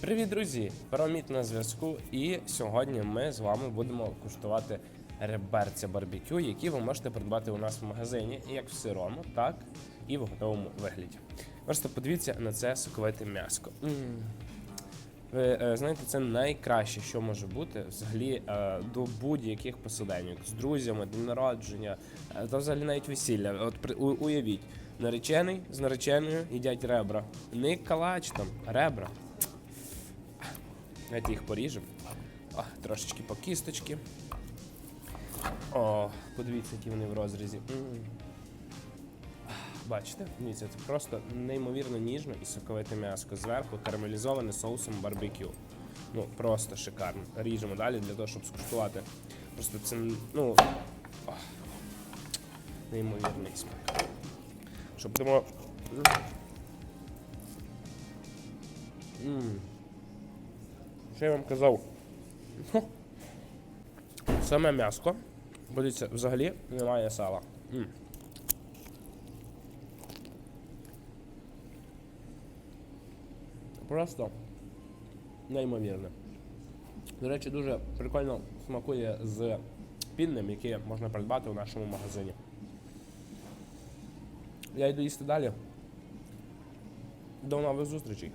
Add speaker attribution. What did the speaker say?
Speaker 1: Привіт, друзі! Пирамід на зв'язку. І сьогодні ми з вами будемо куштувати реберця барбекю, які ви можете придбати у нас в магазині, як в сирому, так і в готовому вигляді. Просто подивіться на це соковите м'яско. Ви е, знаєте, це найкраще, що може бути взагалі е, до будь-яких посиденьок з друзями, день народження, е, та взагалі навіть весілля. От уявіть, наречений з нареченою їдять ребра. Не калач там, ребра. Давайте їх поріжемо. О, трошечки по кісточки. О, подивіться, які вони в розрізі. Бачите? Дивіться, це просто неймовірно ніжно і соковите м'яско. Зверху карамелізоване соусом барбекю. Ну, просто шикарно. Ріжемо далі для того, щоб скуштувати. Просто це, ну. о, неймовірний смак. Що будемо. М. Що я вам казав? Саме м'яско. Подивіться, взагалі немає сала. М. Просто неймовірне. До речі, дуже прикольно смакує з пінним, яке можна придбати у нашому магазині. Я йду їсти далі. До нових зустрічей.